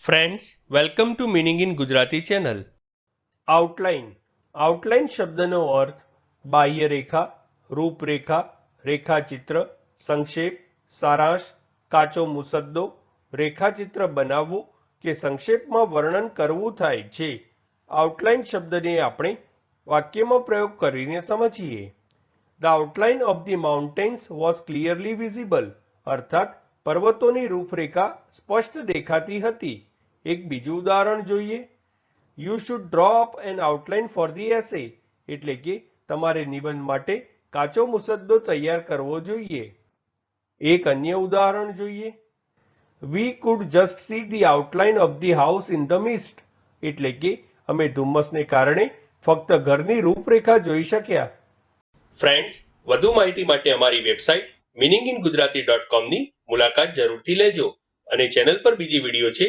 Friends welcome to meaning in Gujarati channel outline outline શબ્દનો અર્થ બાહ્ય રેખા રૂપરેખા રેખાચિત્ર સંક્ષેપ સારાંશ કાચો મુસદ્દો રેખાચિત્ર બનાવવું કે સંક્ષેપમાં વર્ણન કરવું થાય છે આઉટલાઇન શબ્દને આપણે વાક્યમાં પ્રયોગ કરીને સમજીએ the outline of the mountains was clearly visible અર્થાત પર્વતોની રૂપરેખા સ્પષ્ટ દેખાતી હતી એક બીજું ઉદાહરણ જોઈએ. You should draw up an outline for the essay એટલે કે તમારે નિબંધ માટે કાચો મુસદ્દો તૈયાર કરવો જોઈએ. એક અન્ય ઉદાહરણ જોઈએ. We could just see the outline of the house in the mist એટલે કે અમે ધુમ્મસને કારણે ફક્ત ઘરની રૂપરેખા જોઈ શક્યા. ફ્રેન્ડ્સ વધુ માહિતી માટે અમારી website meaning in Gujarati dot કોમની મુલાકાત જરૂરથી લેજો અને ચેનલ પર બીજી વીડિયો છે